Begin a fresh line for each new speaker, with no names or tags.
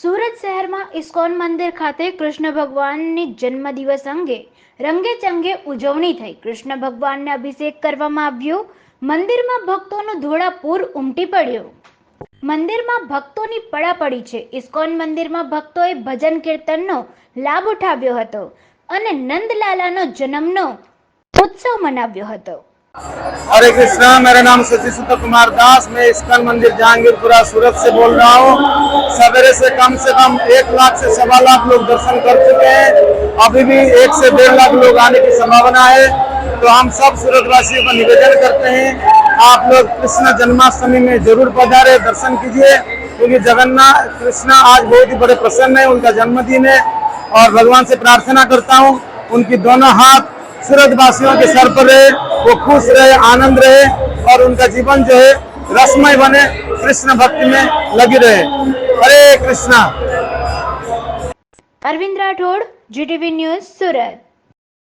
સુરત શહેરમાં ઇસ્કોન મંદિર ખાતે કૃષ્ણ ભગવાનની જન્મદિવસ અંગે રંગે ચંગે ઉજવણી થઈ. કૃષ્ણ ભગવાનને અભિષેક કરવામાં આવ્યો. મંદિરમાં ભક્તોનું ધોળાપૂર ઉમટી પડ્યું. મંદિરમાં ભક્તોની પડાપડી છે. ઇસ્કોન મંદિરમાં ભક્તોએ ભજન કીર્તનનો લાભ ઉઠાવ્યો હતો અને નંદલાલાનો જન્મનો ઉત્સવ મનાવ્યો હતો.
हरे कृष्णा, मेरा नाम सची सुत कुमार दास, मैं इस्कन मंदिर जहांगीरपुरा सूरत से बोल रहा हूँ। सवेरे से कम से कम एक लाख से सवा लाख लोग दर्शन कर चुके हैं। अभी भी एक से डेढ़ लाख लोग आने की संभावना है। तो हम सब सूरत वासियों को निवेदन करते हैं, आप लोग कृष्ण जन्माष्टमी में ज़रूर पधारे, दर्शन कीजिए। क्योंकि जगन्नाथ, कृष्णा आज बहुत ही बड़े प्रसन्न है, उनका जन्मदिन है। और भगवान से प्रार्थना करता हूँ, उनकी दोनों हाथ सूरत वासियों के सर पर रहे, वो खुश रहे, आनंद रहे और उनका जीवन जो है रसमय बने, कृष्ण भक्ति में लगी रहे। Hare Krishna.
Arvind Rathod GTV news Surat.